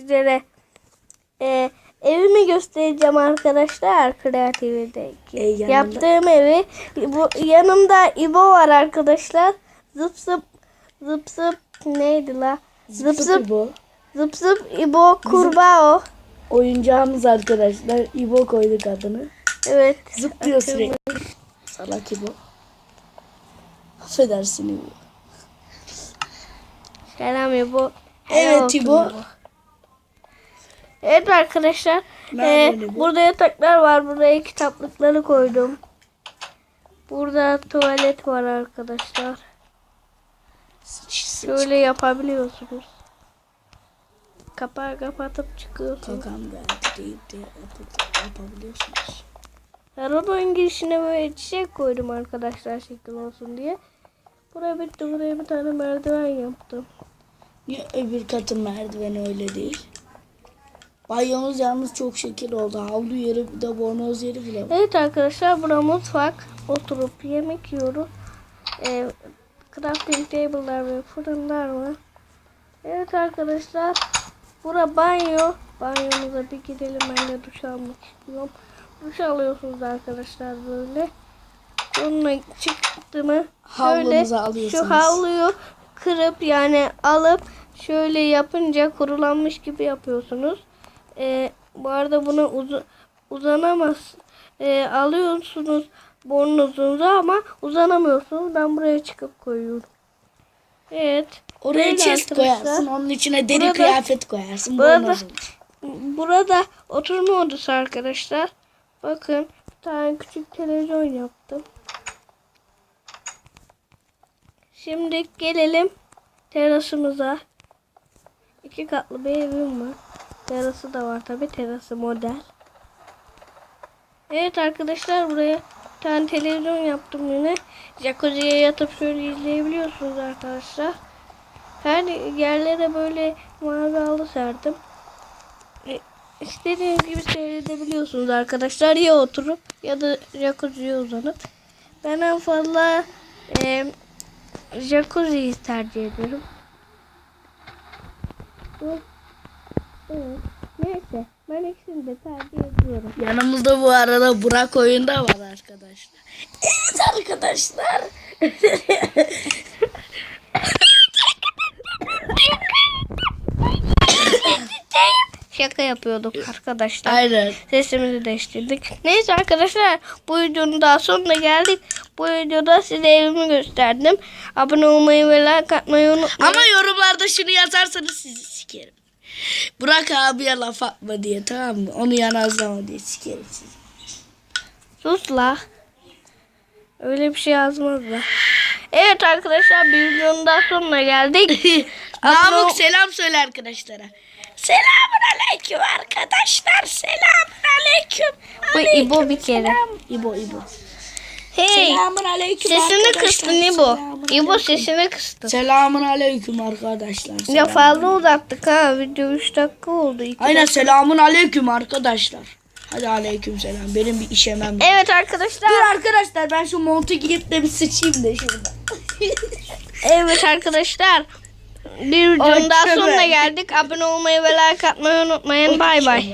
sizlere e, evimi göstereceğim arkadaşlar kreativiteki. E, Yaptığım evi. Bu, yanımda İbo var arkadaşlar. Zıp zıp zıp zıp neydi la? Zıp zıp bu. zıp zıp İbo kurbağa o. Oyuncağımız arkadaşlar. İbo koyduk adını. Evet. Zıplıyor sürekli. Salak İbo. Affedersin İbo. Selam İbo. Evet, İbo. Evet arkadaşlar. E, burada yataklar var. Buraya kitaplıkları koydum. Burada tuvalet var arkadaşlar. Şöyle yapabiliyorsunuz. Kapağı kapatıp çıkıyorsunuz. Geldi deyip de yapıp, yapabiliyorsunuz. Arabanın girişine böyle çiçek koydum arkadaşlar şekil olsun diye. Buraya bitti. Buraya bir tane merdiven yaptım. Niye öbür katın merdiveni öyle değil? Banyomuz yalnız çok şekil oldu. Havlu yeri bir de bornoz yeri bile var. Evet arkadaşlar bura mutfak. Oturup yemek yiyoruz. Ee, crafting table'lar ve fırınlar var. Evet arkadaşlar. Bura banyo. Banyomuza bir gidelim. Ben de duş almak istiyorum. Duş alıyorsunuz arkadaşlar böyle. Sonra çıktı mı şöyle şu havluyu kırıp yani alıp şöyle yapınca kurulanmış gibi yapıyorsunuz. Ee, bu arada buna uzu- uzanamaz. Ee, alıyorsunuz burnunuzu ama uzanamıyorsunuz. Ben buraya çıkıp koyuyorum. Evet. Oraya chest koyarsın. Onun içine deri Burada- kıyafet koyarsın. burada-. Burada oturma odası arkadaşlar. Bakın bir tane küçük televizyon yaptım. Şimdi gelelim terasımıza. İki katlı bir evim var. Terası da var tabi terası model. Evet arkadaşlar buraya bir tane televizyon yaptım yine. Jacuzziye yatıp şöyle izleyebiliyorsunuz arkadaşlar. Her yerlere böyle mavi halı serdim. E, İstediğiniz gibi seyredebiliyorsunuz arkadaşlar. Ya oturup ya da jacuzziye uzanıp. Ben en fazla e, jacuzziyi tercih ediyorum. Bu- Evet. Neyse. Ben ikisini de tercih ediyorum. Yanımızda bu arada Burak oyunda var arkadaşlar. Evet arkadaşlar. Şaka yapıyorduk arkadaşlar. Aynen. Sesimizi değiştirdik. Neyse arkadaşlar bu videonun daha sonuna geldik. Bu videoda size evimi gösterdim. Abone olmayı ve like atmayı unutmayın. Ama yorumlarda şunu yazarsanız sizi sikerim. Burak abiye laf atma diye tamam mı? Onu yanazlama diye sikerim sizi. Sus la. Öyle bir şey yazmazlar. Evet arkadaşlar bir videonun daha sonuna geldik. Namık selam söyle arkadaşlara. Selamun aleyküm arkadaşlar. Selamun aleyküm. Bu İbo bir kere. İbo İbo. Hey. Selamun aleyküm Sesini arkadaşlar. kıstın İbo. Selamun İbo aleyküm. sesini kıstın. Selamun aleyküm arkadaşlar. Ya Selam. fazla uzattık ha. Video 3 dakika oldu. Aynen dakika. selamun aleyküm arkadaşlar. Hadi aleyküm selam. Benim bir işemem. lazım. Evet arkadaşlar. Dur arkadaşlar ben şu montu giyip de bir sıçayım da şurada. Evet arkadaşlar. Bir videonun daha sonuna geldik. Abone olmayı ve like atmayı unutmayın. Bay bay.